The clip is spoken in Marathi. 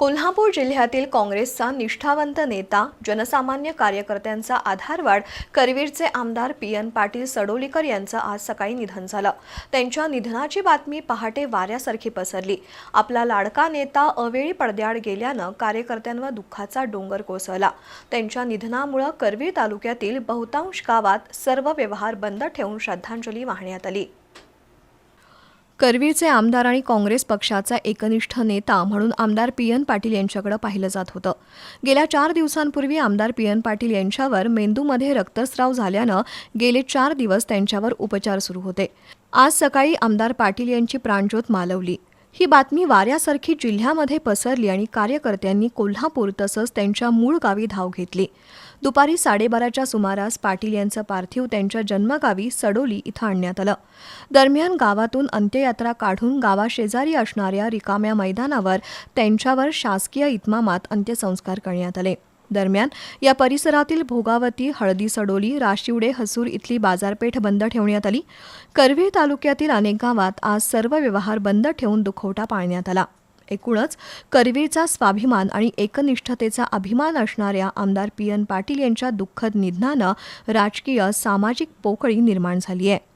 कोल्हापूर जिल्ह्यातील काँग्रेसचा निष्ठावंत नेता जनसामान्य कार्यकर्त्यांचा आधारवाढ करवीरचे आमदार पी एन पाटील सडोलीकर यांचं आज सकाळी निधन झालं. त्यांच्या निधनाची बातमी पहाटे वाऱ्यासारखी पसरली. आपला लाडका नेता अवेळी पडद्याआड गेल्यानं कार्यकर्त्यांवर दुःखाचा डोंगर कोसळला. त्यांच्या निधनामुळं करवीर तालुक्यातील बहुतांश गावात सर्व व्यवहार बंद ठेवून श्रद्धांजली वाहण्यात आली. करवीरचे आमदार आणि काँग्रेस पक्षाचा एकनिष्ठ नेता म्हणून आमदार पी एन पाटील यांच्याकडे पाहिलं जात होतं. गेल्या चार दिवसांपूर्वी आमदार पी एन पाटील यांच्यावर मेंदूमध्ये रक्तस्राव झाल्यानं गेले चार दिवस त्यांच्यावर उपचार सुरू होते. आज सकाळी आमदार पाटील यांची प्राणज्योत मालवली. ही बातमी वाऱ्यासारखी जिल्ह्यामध्ये पसरली आणि कार्यकर्त्यांनी कोल्हापूर तसंच त्यांच्या मूळ गावी धाव घेतली. दुपारी साडेबाराच्या सुमारास पाटील यांचं पार्थिव त्यांच्या जन्मगावी सडोली इथं आणण्यात आलं. दरम्यान गावातून अंत्ययात्रा काढून गावाशेजारी असणाऱ्या रिकाम्या मैदानावर त्यांच्यावर शासकीय इतमामात अंत्यसंस्कार करण्यात आले. दरम्यान या परिसरातील भोगावती हळदी सडोली राशिवडे हसूर इथली बाजारपेठ बंद ठेवण्यात आली. करवीर तालुक्यातील अनेक गावात आज सर्व व्यवहार बंद ठेवून दुखवटा पाळण्यात आला. एकूणच करवीरचा स्वाभिमान आणि एकनिष्ठतेचा अभिमान असणाऱ्या आमदार पी एन पाटील यांच्या दुःखद निधनानं राजकीय सामाजिक पोकळी निर्माण झाली आहे.